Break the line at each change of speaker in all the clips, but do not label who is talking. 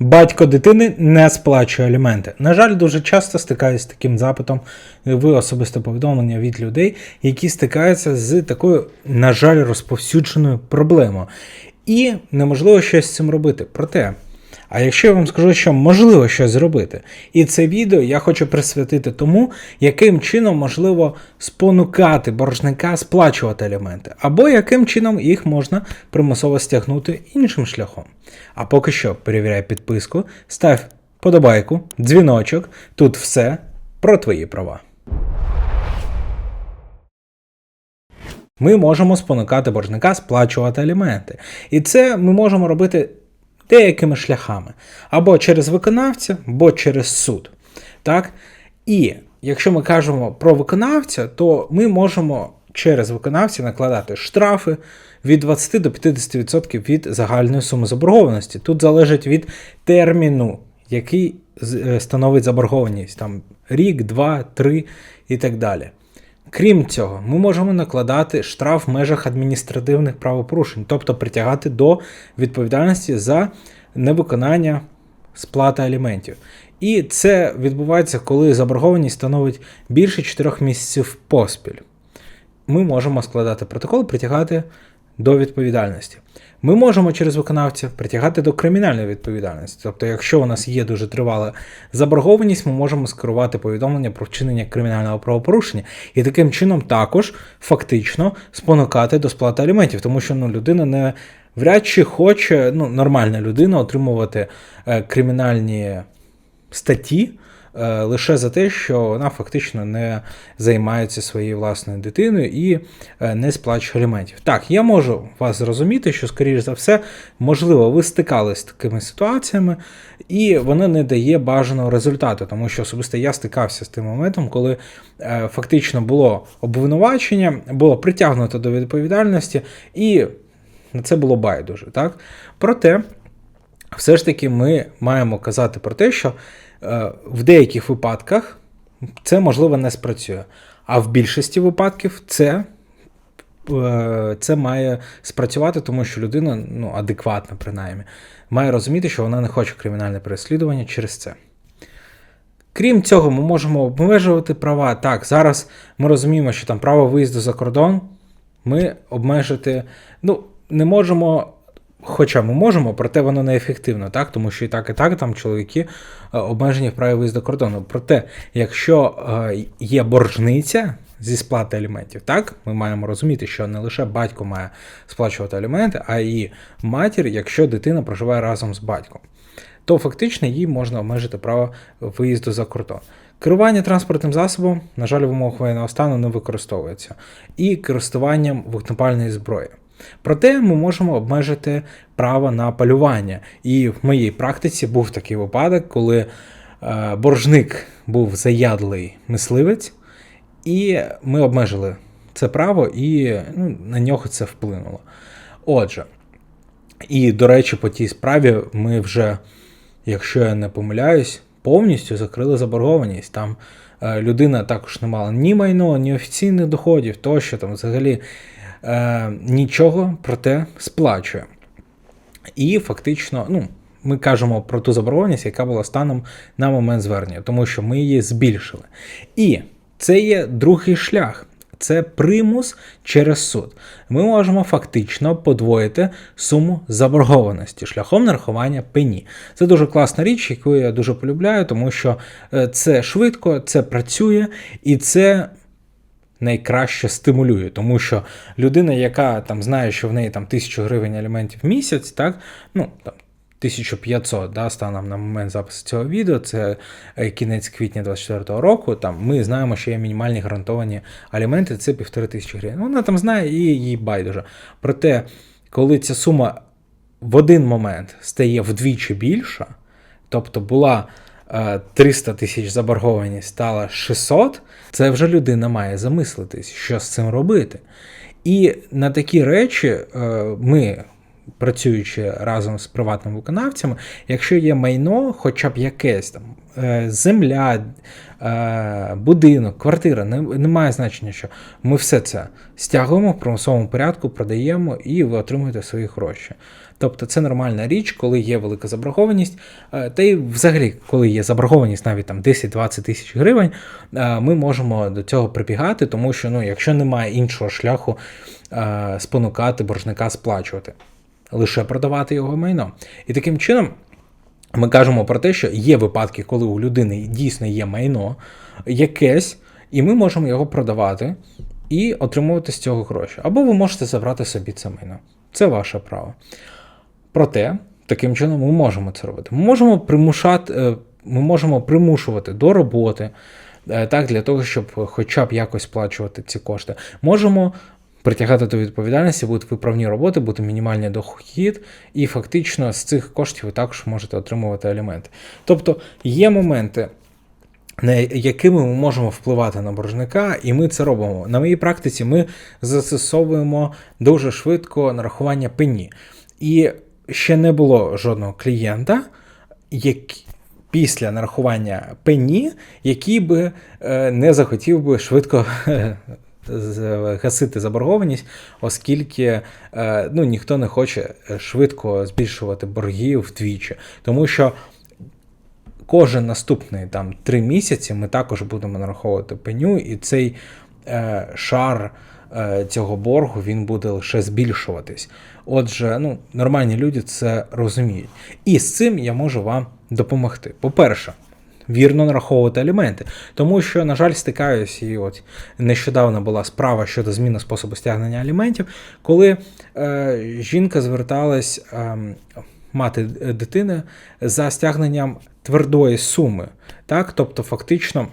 Батько дитини не сплачує аліменти. На жаль, дуже часто стикаюся з таким запитом в особисте повідомлення від людей, які стикаються з такою, на жаль, розповсюдженою проблемою. І неможливо щось з цим робити. Проте, а якщо я вам скажу, що можливо щось зробити, і це відео я хочу присвятити тому, яким чином можливо спонукати боржника сплачувати аліменти, або яким чином їх можна примусово стягнути іншим шляхом. А поки що перевіряй підписку, став подобайку, дзвіночок. Тут все про твої права. Ми можемо спонукати боржника сплачувати аліменти. І це ми можемо робити деякими шляхами. Або через виконавця, або через суд. Так? І якщо ми кажемо про виконавця, то ми можемо через виконавця накладати штрафи від 20 до 50% від загальної суми заборгованості. Тут залежить від терміну, який е, становить заборгованість, там рік, два, три і так далі. Крім цього, ми можемо накладати штраф в межах адміністративних правопорушень, тобто притягати до відповідальності за невиконання сплати аліментів. І це відбувається, коли заборгованість становить більше 4 місяців поспіль. Ми можемо складати протокол, притягати до відповідальності. Ми можемо через виконавця притягати до кримінальної відповідальності. Тобто, якщо у нас є дуже тривала заборгованість, ми можемо скерувати повідомлення про вчинення кримінального правопорушення і таким чином також фактично спонукати до сплати аліментів, тому що ну, людина не вряд чи хоче, ну, нормальна людина отримувати е, кримінальні статті лише за те, що вона фактично не займається своєю власною дитиною і е, не сплачує аліментів. Так, я можу вас зрозуміти, що, скоріш за все, можливо, ви стикалися з такими ситуаціями, і воно не дає бажаного результату, тому що особисто я стикався з тим моментом, коли е, фактично було обвинувачення, було притягнуто до відповідальності, і на це було байдуже. Так? Проте все ж таки ми маємо казати про те, що е, в деяких випадках це можливо не спрацює. А в більшості випадків це, е, це має спрацювати, тому що людина ну, адекватна, принаймні, має розуміти, що вона не хоче кримінальне переслідування через це. Крім цього, ми можемо обмежувати права. Так, зараз ми розуміємо, що там право виїзду за кордон ми обмежити ну, не можемо. Хоча ми можемо, проте воно неефективно, так? тому що і так, і так там чоловіки е, обмежені в праві виїзду кордону. Проте, якщо е, є боржниця зі сплати аліментів, так, ми маємо розуміти, що не лише батько має сплачувати аліменти, а і матір, якщо дитина проживає разом з батьком, то фактично їй можна обмежити право виїзду за кордон. Керування транспортним засобом, на жаль, в умовах воєнного стану не використовується, і користуванням вогнепальної зброї. Проте ми можемо обмежити право на полювання. І в моїй практиці був такий випадок, коли е, боржник був заядлий мисливець, і ми обмежили це право, і ну, на нього це вплинуло. Отже, і, до речі, по тій справі ми вже, якщо я не помиляюсь, повністю закрили заборгованість. Там е, людина також не мала ні майно, ні офіційних доходів, тощо там взагалі е, нічого проте сплачує. І фактично, ну, ми кажемо про ту заборгованість, яка була станом на момент звернення, тому що ми її збільшили. І це є другий шлях. Це примус через суд. Ми можемо фактично подвоїти суму заборгованості шляхом нарахування пені. Це дуже класна річ, яку я дуже полюбляю, тому що е, це швидко, це працює і це найкраще стимулює, тому що людина, яка там знає, що в неї там 1000 гривень аліментів в місяць, так, ну там 1500, да, станом на момент запису цього відео, це е, кінець квітня 24 року. Там ми знаємо, що є мінімальні гарантовані аліменти, це 1500 гривень. Вона там знає і їй байдуже. Проте, коли ця сума в один момент стає вдвічі більша, тобто була 300 тисяч заборгованість, стала 600, це вже людина має замислитись, що з цим робити. І на такі речі е, ми працюючи разом з приватними виконавцями, якщо є майно, хоча б якесь там е, земля, е, будинок, квартира, немає значення, що ми все це стягуємо в примусовому порядку, продаємо і ви отримуєте свої гроші. Тобто це нормальна річ, коли є велика заборгованість, е, та й взагалі, коли є заборгованість навіть там 10-20 тисяч гривень, ми можемо до цього прибігати, тому що ну, якщо немає іншого шляху спонукати боржника сплачувати, лише продавати його майно. І таким чином. Ми кажемо про те, що є випадки, коли у людини дійсно є майно якесь, і ми можемо його продавати і отримувати з цього гроші. Або ви можете забрати собі це майно. Це ваше право. Проте, таким чином ми можемо це робити. Ми можемо примушати, е, ми можемо примушувати до роботи, е, так, для того, щоб хоча б якось сплачувати ці кошти. Можемо притягати до відповідальності, будуть виправні роботи, буде мінімальний дохід, і фактично з цих коштів ви також можете отримувати аліменти. Тобто є моменти. На якими ми можемо впливати на боржника, і ми це робимо. На моїй практиці ми застосовуємо дуже швидко нарахування пені. І ще не було жодного клієнта, який після нарахування пені, який би е, не захотів би швидко гасити заборгованість, оскільки е, ну, ніхто не хоче швидко збільшувати борги вдвічі. Тому що кожен наступний там три місяці ми також будемо нараховувати пеню, і цей е, шар е, цього боргу він буде лише збільшуватись. Отже, ну, нормальні люди це розуміють. І з цим я можу вам допомогти. По-перше, вірно нараховувати аліменти. Тому що, на жаль, стикаюсь, і от нещодавно була справа щодо зміни способу стягнення аліментів, коли е, жінка зверталась. Е, Мати дитини за стягненням твердої суми, так, тобто, фактично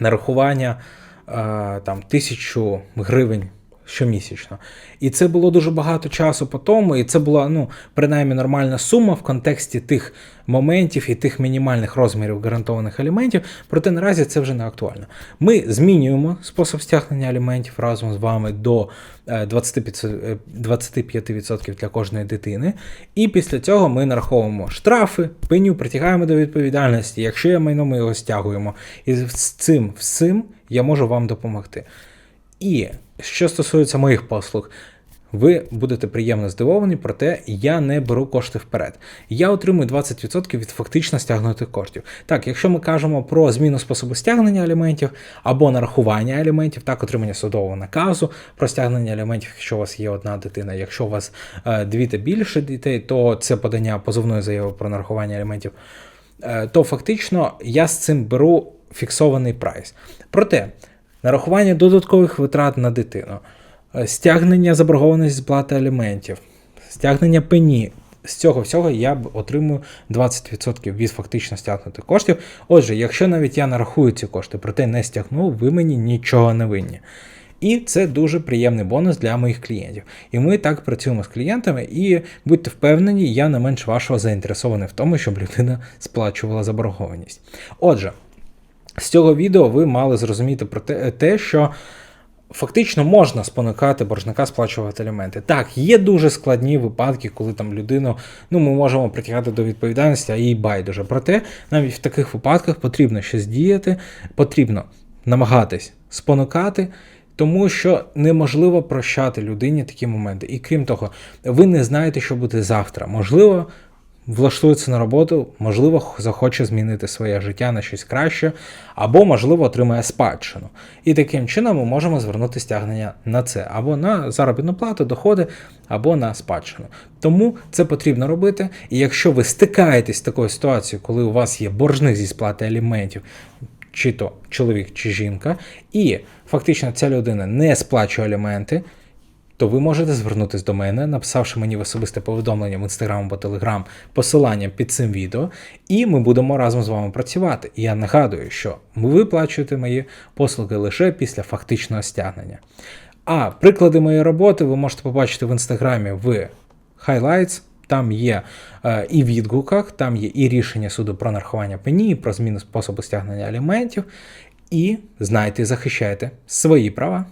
нарахування е, там тисячу гривень щомісячно. І це було дуже багато часу по тому, і це була ну, принаймні нормальна сума в контексті тих моментів і тих мінімальних розмірів гарантованих аліментів, проте наразі це вже не актуально. Ми змінюємо спосіб стягнення аліментів разом з вами до 25%, 25% для кожної дитини. І після цього ми нараховуємо штрафи, пеню, притягаємо до відповідальності. Якщо є майно, ми його стягуємо. І з цим всім я можу вам допомогти. І що стосується моїх послуг, ви будете приємно здивовані, проте я не беру кошти вперед. Я отримую 20% від фактично стягнутих коштів. Так, якщо ми кажемо про зміну способу стягнення аліментів або нарахування аліментів, так, отримання судового наказу про стягнення аліментів, якщо у вас є одна дитина, якщо у вас е, дві та більше дітей, то це подання позовної заяви про нарахування аліментів, е, то фактично я з цим беру фіксований прайс. Проте нарахування додаткових витрат на дитину, е, стягнення заборгованості сплати аліментів, стягнення пені. З цього всього я отримую 20% від фактично стягнутих коштів. Отже, якщо навіть я нарахую ці кошти, проте не стягну, ви мені нічого не винні. І це дуже приємний бонус для моїх клієнтів. І ми так працюємо з клієнтами, і будьте впевнені, я не менш вашого заінтересований в тому, щоб людина сплачувала заборгованість. Отже. З цього відео ви мали зрозуміти про те, що фактично можна спонукати боржника сплачувати аліменти. Так, є дуже складні випадки, коли там людину ну, ми можемо притягати до відповідальності, а їй байдуже. Проте навіть в таких випадках потрібно щось діяти, потрібно намагатись спонукати. Тому що неможливо прощати людині такі моменти. І крім того, ви не знаєте, що буде завтра. Можливо, влаштується на роботу, можливо, захоче змінити своє життя на щось краще, або, можливо, отримає спадщину. І таким чином ми можемо звернути стягнення на це, або на заробітну плату, доходи, або на спадщину. Тому це потрібно робити. І якщо ви стикаєтесь з такою ситуацією, коли у вас є боржник зі сплати аліментів, чи то чоловік, чи жінка, і фактично ця людина не сплачує аліменти то ви можете звернутися до мене, написавши мені в особисте повідомлення в інстаграм або телеграм посиланням під цим відео, і ми будемо разом з вами працювати. І я нагадую, що ви виплачуєте мої послуги лише після фактичного стягнення. А приклади моєї роботи ви можете побачити в інстаграмі в Highlights. Там є е, і відгуках, там є і рішення суду про нарахування пені, про зміну способу стягнення аліментів. І знайте, захищайте свої права.